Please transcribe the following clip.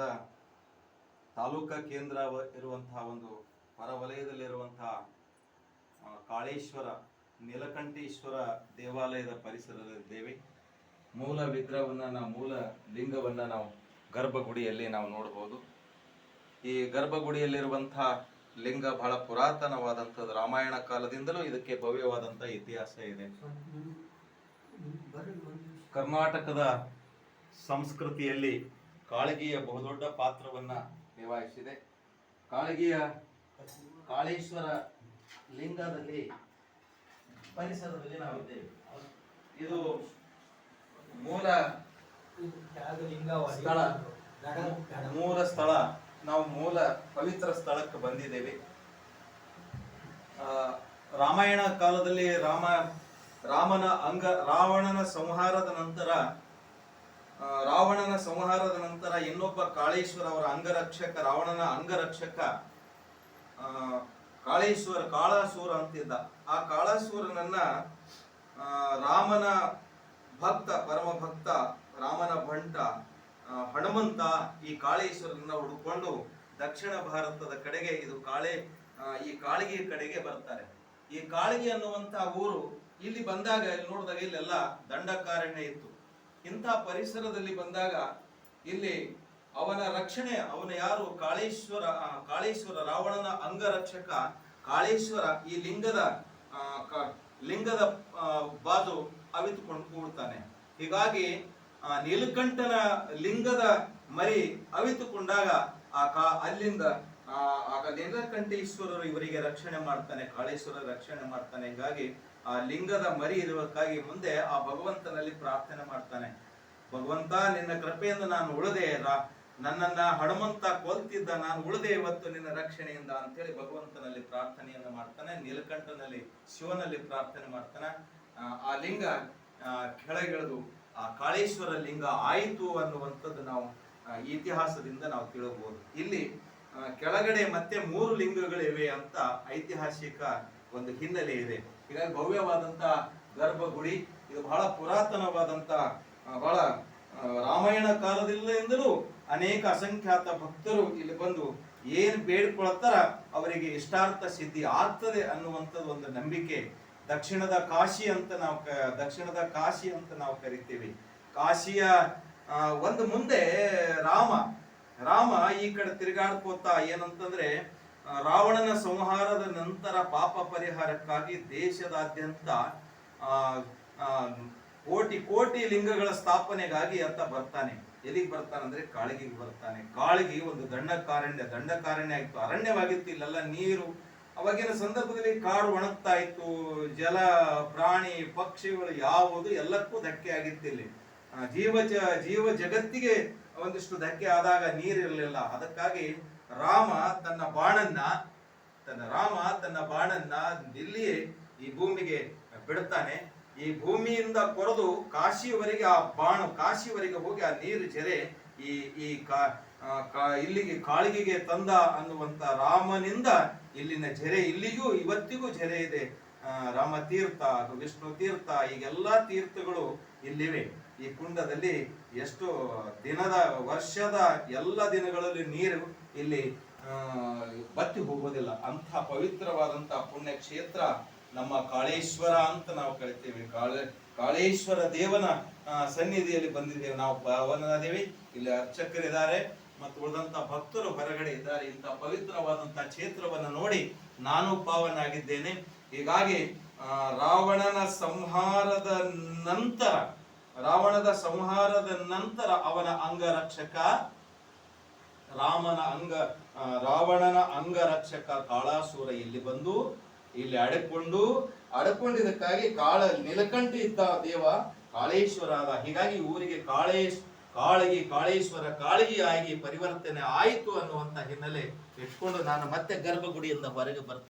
ಪಟ್ಟಣದ ತಾಲೂಕಾ ಕೇಂದ್ರ ಇರುವಂತಹ ಒಂದು ಹೊರವಲಯದಲ್ಲಿರುವಂತಹ ಕಾಳೇಶ್ವರ ನೀಲಕಂಠೇಶ್ವರ ದೇವಾಲಯದ ಪರಿಸರದಲ್ಲಿದ್ದೇವೆ. ಮೂಲ ವಿಗ್ರಹವನ್ನ ನಾವು ಮೂಲ ಲಿಂಗವನ್ನ ನಾವು ಗರ್ಭಗುಡಿಯಲ್ಲಿ ನಾವು ನೋಡಬಹುದು ಈ ಗರ್ಭಗುಡಿಯಲ್ಲಿರುವಂತಹ ಲಿಂಗ ಬಹಳ ಪುರಾತನವಾದಂಥದ್ದು. ರಾಮಾಯಣ ಕಾಲದಿಂದಲೂ ಇದಕ್ಕೆ ಭವ್ಯವಾದಂತಹ ಇತಿಹಾಸ ಇದೆ. ಕರ್ನಾಟಕದ ಸಂಸ್ಕೃತಿಯಲ್ಲಿ ಕಾಳಗಿಯ ಬಹುದೊಡ್ಡ ಪಾತ್ರವನ್ನ ನಿಭಾಯಿಸಿದೆ ಕಾಳಗಿಯ ಕಾಳೇಶ್ವರ ಲಿಂಗದಲ್ಲಿ ಪರಿಸರದಲ್ಲಿ ನಾವಿದ್ದೇವೆ. ಇದು ಮೂಲ ಸ್ಥಳ. ಮೂಲ ಸ್ಥಳ. ನಾವು ಮೂಲ ಪವಿತ್ರ ಸ್ಥಳಕ್ಕೆ ಬಂದಿದ್ದೇವೆ. ರಾಮಾಯಣ ಕಾಲದಲ್ಲಿ ರಾಮ, ರಾಮನ ಅಂಗ ರಾವಣನ ಸಂಹಾರದ ನಂತರ ರಾವಣನ ಸಂಹಾರದ ನಂತರ ಇನ್ನೊಬ್ಬ ಕಾಳೇಶ್ವರ ಅವರ ಅಂಗರಕ್ಷಕ, ರಾವಣನ ಅಂಗರಕ್ಷಕ ಕಾಳೇಶ್ವರ, ಕಾಳಾಸೂರ ಅಂತಿದ್ದ. ಆ ಕಾಳಾಸೂರನನ್ನ ರಾಮನ ಭಕ್ತ ಪರಮ ಭಕ್ತ ರಾಮನ ಭಂಟ ಹನುಮಂತ ಈ ಕಾಳೇಶ್ವರನ ಹುಡುಕೊಂಡು ದಕ್ಷಿಣ ಭಾರತದ ಕಡೆಗೆ, ಇದು ಕಾಳೆ ಈ ಕಾಳಿಗೆ ಕಡೆಗೆ ಬರ್ತಾರೆ. ಈ ಕಾಳಿಗೆ ಅನ್ನುವಂತ ಊರು ಇಲ್ಲಿ ಬಂದಾಗ, ಇಲ್ಲಿ ನೋಡಿದಾಗ ಇಲ್ಲೆಲ್ಲ ದಂಡಕಾರಣ್ಯ ಇತ್ತು. ಇಂಥ ಪರಿಸರದಲ್ಲಿ ಬಂದಾಗ ಇಲ್ಲಿ ಅವನ ರಕ್ಷಣೆ, ಅವನ ಯಾರು? ಕಾಳೇಶ್ವರ ಕಾಳೇಶ್ವರ ರಾವಣನ ಅಂಗರಕ್ಷಕ ಕಾಳೇಶ್ವರ ಈ ಲಿಂಗದ ಲಿಂಗದ ಬಾದು ಅವಿತುಕೊಂಡು ಕೂಡ್ತಾನೆ. ಹೀಗಾಗಿ ನೀಲಕಂಠನ ಲಿಂಗದ ಮರಿ ಅವಿತುಕೊಂಡಾಗ ಆ ಕಾ, ಅಲ್ಲಿಂದ ಆಗ ನೀಲಕಂಠೇಶ್ವರರು ಇವರಿಗೆ ರಕ್ಷಣೆ ಮಾಡ್ತಾನೆ ಕಾಳೇಶ್ವರ ರಕ್ಷಣೆ ಮಾಡ್ತಾನೆ. ಹೀಗಾಗಿ ಆ ಲಿಂಗದ ಮರಿ ಇರುವಕ್ಕಾಗಿ ಮುಂದೆ ಆ ಭಗವಂತನಲ್ಲಿ ಪ್ರಾರ್ಥನೆ ಮಾಡ್ತಾನೆ. ಭಗವಂತ ನಿನ್ನ ಕೃಪೆಯಿಂದ ನಾನು ಉಳದೆ. ನನ್ನನ್ನ ಹನುಮಂತ ಕೊಲ್ತಿದ್ದ ನಾನು ಉಳದೆ ಇವತ್ತು ನಿನ್ನ ರಕ್ಷಣೆಯಿಂದ ಅಂತೇಳಿ ಭಗವಂತನಲ್ಲಿ ಪ್ರಾರ್ಥನೆಯನ್ನ ಮಾಡ್ತಾನೆ. ನೀಲಕಂಠನಲ್ಲಿ ಶಿವನಲ್ಲಿ ಪ್ರಾರ್ಥನೆ ಮಾಡ್ತಾನೆ. ಆ, ಲಿಂಗ ಕೆಳಗಿಳಿದು ಆ ಕಾಳೇಶ್ವರ ಲಿಂಗ ಆಯಿತು ಅನ್ನುವಂಥದ್ದು ನಾವು ಇತಿಹಾಸದಿಂದ ನಾವು ತಿಳಬಹುದು ಇಲ್ಲಿ ಕೆಳಗಡೆ ಮತ್ತೆ ಮೂರು ಲಿಂಗಗಳಿವೆ ಅಂತ ಐತಿಹಾಸಿಕ ಒಂದು ಹಿನ್ನೆಲೆ ಇದೆ. ಹೀಗಾಗಿ ಭವ್ಯವಾದಂತ ಗರ್ಭಗುಡಿ, ಇದು ಬಹಳ ಪುರಾತನವಾದಂತ ಬಹಳ ರಾಮಾಯಣ ಕಾಲದಿಂದಲೂ ಅನೇಕ ಅಸಂಖ್ಯಾತ ಭಕ್ತರು ಇಲ್ಲಿ ಬಂದು ಏನ್ ಬೇಡ್ಕೊಳ್ತಾರ ಅವರಿಗೆ ಇಷ್ಟಾರ್ಥ ಸಿದ್ಧಿ ಆಗ್ತದೆ ಅನ್ನುವಂಥದ್ದು ಒಂದು ನಂಬಿಕೆ. ದಕ್ಷಿಣದ ಕಾಶಿ ಅಂತ ನಾವು ದಕ್ಷಿಣದ ಕಾಶಿ ಅಂತ ನಾವು ಕರಿತೀವಿ. ಕಾಶಿಯ ಒಂದು ಮುಂದೆ ರಾಮ ರಾಮ ಈ ಕಡೆ ತಿರುಗಾಡ್ಕೋತಾ ಏನಂತಂದ್ರೆ ರಾವಣನ ಸಂಹಾರದ ನಂತರ ಪಾಪ ಪರಿಹಾರಕ್ಕಾಗಿ ದೇಶದಾದ್ಯಂತ ಕೋಟಿ ಕೋಟಿ ಲಿಂಗಗಳ ಸ್ಥಾಪನೆಗಾಗಿ ಅಂತ ಬರ್ತಾನೆ. ಎಲ್ಲಿಗೆ ಬರ್ತಾನೆ ಅಂದ್ರೆ ಕಾಳಿಗೆಗೆ ಬರ್ತಾನೆ. ಕಾಳಿಗೆ ಒಂದು ದಂಡಕಾರಣ್ಯ ದಂಡಕಾರಣ್ಯ ಆಯ್ತು. ಅರಣ್ಯವಾಗಿತ್ತು, ಇಲ್ಲೆಲ್ಲ ನೀರು. ಅವಾಗಿನ ಸಂದರ್ಭದಲ್ಲಿ ಕಾಡು ಒಣಗ್ತಾ ಇತ್ತು ಜಲ, ಪ್ರಾಣಿ, ಪಕ್ಷಿಗಳು ಯಾವುದು ಎಲ್ಲಕ್ಕೂ ಧಕ್ಕೆ ಆಗಿತ್ತು ಇಲ್ಲಿ. ಜೀವ ಜೀವ ಜಗತ್ತಿಗೆ ಒಂದಿಷ್ಟು ಧಕ್ಕೆ ಆದಾಗ ನೀರಿರಲಿಲ್ಲ ಅದಕ್ಕಾಗಿ ರಾಮ ತನ್ನ ಬಾಣನ್ನ, ತನ್ನ ರಾಮ ತನ್ನ ಬಾಣನ್ನ ಇಲ್ಲಿಯೇ ಈ ಭೂಮಿಗೆ ಬಿಡುತ್ತಾನೆ. ಈ ಭೂಮಿಯಿಂದ ಕೊರೆದು ಕಾಶಿಯವರೆಗೆ ಆ ಬಾಣು, ಕಾಶಿವರೆಗೆ ಹೋಗಿ ಆ ನೀರು ಜರೆ ಈ ಈ ಇಲ್ಲಿಗೆ ಕಾಳಿಗೆಗೆ ತಂದ ಅನ್ನುವಂತ ರಾಮನಿಂದ ಇಲ್ಲಿನ ಜರೆ ಇಲ್ಲಿಗೂ ಇವತ್ತಿಗೂ ಜರೆ ಇದೆ. ರಾಮ ತೀರ್ಥ, ವಿಷ್ಣು ತೀರ್ಥ, ಈಗೆಲ್ಲಾ ತೀರ್ಥಗಳು ಇಲ್ಲಿವೆ. ಈ ಕುಂಡದಲ್ಲಿ ಎಷ್ಟು ದಿನದ, ವರ್ಷದ ಎಲ್ಲ ದಿನಗಳಲ್ಲಿ ನೀರು ಇಲ್ಲಿ ಬತ್ತಿ ಹೋಗೋದಿಲ್ಲ. ಅಂಥ ಪವಿತ್ರವಾದಂಥ ಪುಣ್ಯ ಕ್ಷೇತ್ರ ನಮ್ಮ ಕಾಳೇಶ್ವರ ಅಂತ ನಾವು ಕರಿತೇವೆ. ಕಾಳ, ಕಾಳೇಶ್ವರ ದೇವನ ಸನ್ನಿಧಿಯಲ್ಲಿ ಬಂದಿದ್ದೇವೆ. ನಾವು ಪಾವನರಾದೇವಿ ಇಲ್ಲಿ ಅರ್ಚಕರಿದ್ದಾರೆ ಮತ್ತು ಉಳಿದಂತ ಭಕ್ತರು ಹೊರಗಡೆ ಇದ್ದಾರೆ. ಇಂಥ ಪವಿತ್ರವಾದಂಥ ಕ್ಷೇತ್ರವನ್ನು ನೋಡಿ ನಾನು ಪಾವನಾಗಿದ್ದೇನೆ ಹೀಗಾಗಿ ರಾವಣನ ಸಂಹಾರದ ನಂತರ ರಾವಣದ ಸಂಹಾರದ ನಂತರ ಅವನ ಅಂಗರಕ್ಷಕ ರಾಮನ ಅಂಗ ರಾವಣನ ಅಂಗರಕ್ಷಕ ಕಾಳಾಸುರ ಇಲ್ಲಿ ಬಂದು ಇಲ್ಲಿ ಅಡಕೊಂಡು, ಅಡಕೊಂಡಿದ್ದಕ್ಕಾಗಿ ಕಾಳ, ನಿಲಕಂಠ ಇದ್ದ ದೇವ ಕಾಳೇಶ್ವರ ಆದ ಹೀಗಾಗಿ ಊರಿಗೆ ಕಾಳೇಶ್, ಕಾಳಗಿ, ಕಾಳೇಶ್ವರ ಕಾಳಗಿಯಾಗಿ ಪರಿವರ್ತನೆ ಆಯಿತು ಅನ್ನುವಂತ ಹಿನ್ನೆಲೆ ಇಟ್ಕೊಂಡು ನಾನು ಮತ್ತೆ ಗರ್ಭಗುಡಿಯಿಂದ ಹೊರಗೆ ಬರ್ತೇನೆ.